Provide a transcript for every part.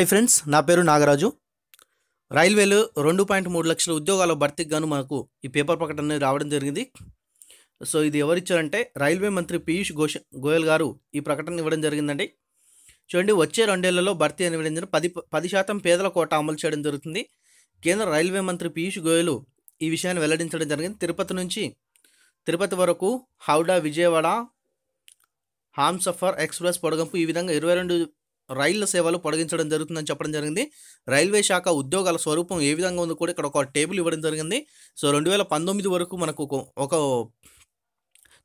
Hi friends నా పేరు నాగరాజు. రైల్వేలు రెండు పాయింట్ మూడు లక్షల ఉద్యోగాల భర్తీకి గాను మనకు ఈ పేపర్ ప్రకటన అనేది రావడం జరిగింది. సో ఇది ఎవరిచ్చారంటే రైల్వే మంత్రి పీయూష్ ఘోష్ గోయల్ గారు ఈ ప్రకటన ఇవ్వడం జరిగిందండి. చూడండి వచ్చే రెండేళ్ళలో భర్తీ అని ఇవ్వడం జరిగింది పది పది శాతం పేదల కోట అమలు చేయడం జరుగుతుంది. కేంద్ర రైల్వే మంత్రి పీయూష్ గోయల్ ఈ విషయాన్ని వెల్లడించడం జరిగింది. తిరుపతి నుంచి తిరుపతి వరకు హౌడా విజయవాడ హామ్సఫర్ ఎక్స్ప్రెస్ పొడగంపు ఈ విధంగా ఇరవై రెండు రైళ్ళ సేవలు పొడిగించడం జరుగుతుందని చెప్పడం జరిగింది. రైల్వే శాఖ ఉద్యోగాల స్వరూపం ఏ విధంగా ఉందో కూడా ఇక్కడ ఒక టేబుల్ ఇవ్వడం జరిగింది. సో రెండు వేల పంతొమ్మిది వరకు మనకు ఒక-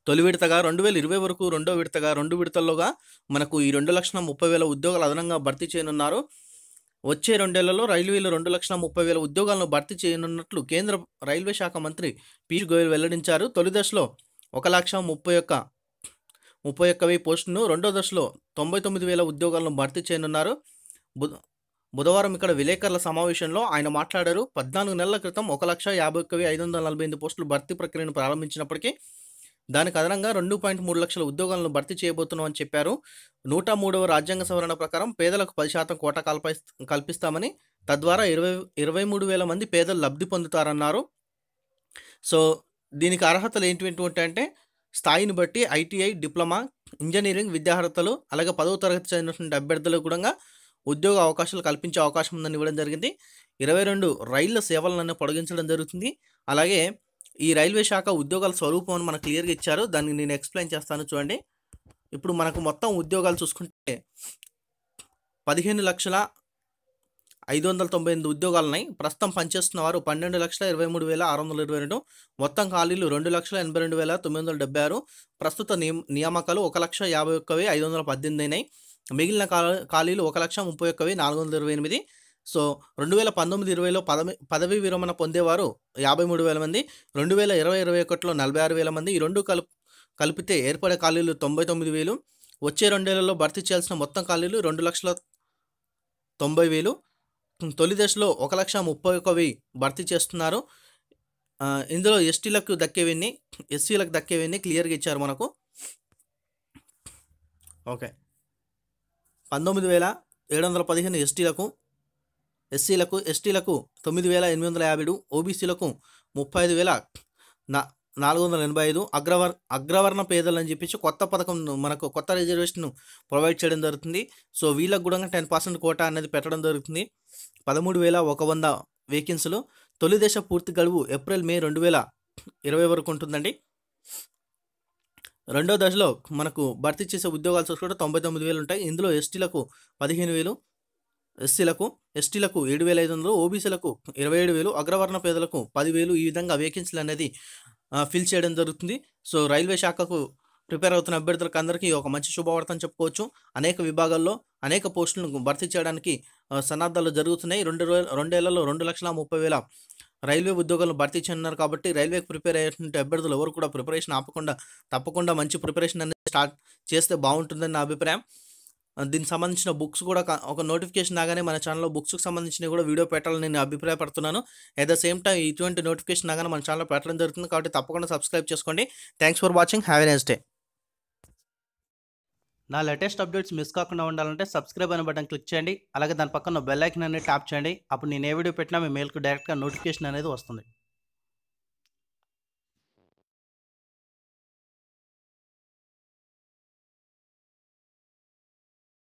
తొలి విడతగా రెండు వేల ఇరవై వరకు రెండో విడతగా రెండు విడతల్లోగా మనకు ఈ రెండు లక్షల ముప్పై వేల ఉద్యోగాలు అదనంగా భర్తీ చేయనున్నారు. వచ్చే రెండేళ్ళలో రైల్వేలో రెండు లక్షల ముప్పై వేల ఉద్యోగాలను భర్తీ చేయనున్నట్లు కేంద్ర రైల్వే శాఖ మంత్రి పీయూష్ గోయల్ వెల్లడించారు. తొలి దశలో ఒక లక్ష ముప్పై ఒక్క ముప్పై ఒక్క వెయ్యి పోస్టును రెండో దశలో తొంభై తొమ్మిది వేల ఉద్యోగాలను భర్తీ చేయనున్నారు. బుధ బుధవారం ఇక్కడ విలేకరుల సమావేశంలో ఆయన మాట్లాడారు. పద్నాలుగు నెలల క్రితం ఒక లక్ష యాభై ఒక్క వెయ్యి ఐదు వందల నలభై ఎనిమిది పోస్టులు భర్తీ ప్రక్రియను ప్రారంభించినప్పటికీ దానికి అదనంగా రెండు పాయింట్ మూడు లక్షల ఉద్యోగాలను భర్తీ చేయబోతున్నామని చెప్పారు. నూట మూడవ రాజ్యాంగ సవరణ ప్రకారం పేదలకు పది శాతం కోట కల్పి కల్పిస్తామని తద్వారా ఇరవై ఇరవై మూడు వేల మంది పేదలు లబ్ధి పొందుతారన్నారు. సో దీనికి అర్హతలు ఏంటి అంటే స్థాయిని బట్టి ఐటీఐ డిప్లొమా ఇంజనీరింగ్ విద్యార్హతలు అలాగే పదవ తరగతి చదివినటువంటి అభ్యర్థులకు కూడా ఉద్యోగ అవకాశాలు కల్పించే అవకాశం ఉందని ఇవ్వడం జరిగింది. ఇరవై రెండు రైళ్ళ సేవలను పొడిగించడం జరుగుతుంది. అలాగే ఈ రైల్వే శాఖ ఉద్యోగాల స్వరూపం అని మనకు క్లియర్గా ఇచ్చారు. దాన్ని నేను ఎక్స్ప్లెయిన్ చేస్తాను చూడండి. ఇప్పుడు మనకు మొత్తం ఉద్యోగాలు చూసుకుంటే పదిహేను లక్షల ఐదు వందల తొంభై ఎనిమిది ఉద్యోగాలు ఉన్నాయి ప్రస్తుతం పనిచేస్తున్న వారు పన్నెండు లక్షల ఇరవై మూడు వేల ఆరు వందల ఇరవై రెండు మొత్తం ఖాళీలు రెండు లక్షల ఎనభై రెండు వేల తొమ్మిది వందల డెబ్బై ఆరు. ప్రస్తుత నియామకాలు ఒక లక్ష యాభై ఒక్కవి ఐదు వందల పద్దెనిమిది అయినాయి. మిగిలిన ఖాళీలు ఒక లక్ష ముప్పై ఒక్కవి నాలుగు వందల ఇరవై ఎనిమిది. సో రెండు వేల పంతొమ్మిది ఇరవైలో పదవి పదవీ విరమణ పొందేవారు యాభై మూడు వేల మంది. రెండు వేల ఇరవై ఇరవై ఒకటిలో నలభై ఆరు వేల మంది. ఈ రెండు కలుపు కలిపితే ఏర్పడే ఖాళీలు తొంభై తొమ్మిది వేలు. వచ్చే రెండేళ్ళలో భర్తీ చేయాల్సిన మొత్తం ఖాళీలు రెండు లక్షల తొంభై వేలు. తొలి దశలో ఒక లక్ష ముప్పై ఒకవి భర్తీ చేస్తున్నారు. ఇందులో ఎస్టీలకు దక్కేవన్నీ ఎస్సీలకు దక్కేవన్నీ క్లియర్గా ఇచ్చారు మనకు. ఓకే. పంతొమ్మిది వేల ఏడు వందల పదిహేను ఎస్టీలకు ఎస్సీలకు ఎస్టీలకు తొమ్మిది వేల ఎనిమిది వందల యాభై ఏడు ఓబీసీలకు ముప్పై ఐదు వేల నా నాలుగు వందల ఎనభై ఐదు అగ్రవర్ అగ్రవర్ణ పేదలు అని చెప్పేసి కొత్త పథకం మనకు కొత్త రిజర్వేషన్ ప్రొవైడ్ చేయడం జరుగుతుంది. సో వీళ్ళకు కూడా టెన్ పర్సెంట్ కోటా అనేది పెట్టడం జరుగుతుంది. పదమూడు వేల ఒక వంద వేకెన్సీలు తొలి దశ పూర్తి గడువు ఏప్రిల్ మే రెండు వేల ఇరవై వరకు ఉంటుందండి. రెండో దశలో మనకు భర్తీ చేసే ఉద్యోగాలు చూసుకుంటే తొంభై తొమ్మిది వేలు ఉంటాయి. ఇందులో ఎస్టీలకు పదిహేను వేలు ఎస్సీలకు ఎస్టీలకు ఏడు వేల ఐదు వందలు ఓబీసీలకు ఇరవై ఏడు వేలు అగ్రవర్ణ పేదలకు పదివేలు ఈ విధంగా వేకెన్సీలు అనేది ఫిల్ చేయడం జరుగుతుంది. సో రైల్వే శాఖకు ప్రిపేర్ అవుతున్న అభ్యర్థులకు అందరికీ ఒక మంచి శుభవార్తను చెప్పుకోవచ్చు. అనేక విభాగాల్లో అనేక పోస్టులను భర్తీ చేయడానికి ఆ, సన్నద్ధాలు జరుగుతున్నాయి. రెండు రెండేళ్ళలో రెండు లక్షల ముప్పై వేల రైల్వే ఉద్యోగాలను భర్తీ చేయనున్నారు కాబట్టి రైల్వేకి ప్రిపేర్ అయ్యేటువంటి అభ్యర్థులు ఎవరు కూడా ప్రిపరేషన్ ఆపకుండా తప్పకుండా మంచి ప్రిపరేషన్ అనేది స్టార్ట్ చేస్తే బాగుంటుందని నా అభిప్రాయం. దీనికి సంబంధించిన బుక్స్ కూడా ఒక నోటిఫికేషన్ రాగానే మన ఛానల్లో బుక్స్కి సంబంధించిన కూడా వీడియో పెట్టాలని నేను అభిప్రాయపడుతున్నాను. అట్ ద సేమ్ టైం ఇటువంటి నోటిఫికేషన్ రాగానే మన ఛానల్లో పెట్టడం జరుగుతుంది కాబట్టి తప్పకుండా సబ్స్క్రైబ్ చేసుకోండి. Thanks for watching have a nice day నా లేటెస్ట్ అప్డేట్స్ మిస్ కాకుండా ఉండాలంటే సబ్స్క్రైబ్ అనే బటన్ క్లిక్ చేయండి. అలాగే దాని పక్కన బెల్ ఐకన్ అనేది ట్యాప్ చేయండి. అప్పుడు నేను ఏ వీడియో పెట్టినా మీ మెయిల్కి డైరెక్ట్గా నోటిఫికేషన్ అనేది వస్తుంది.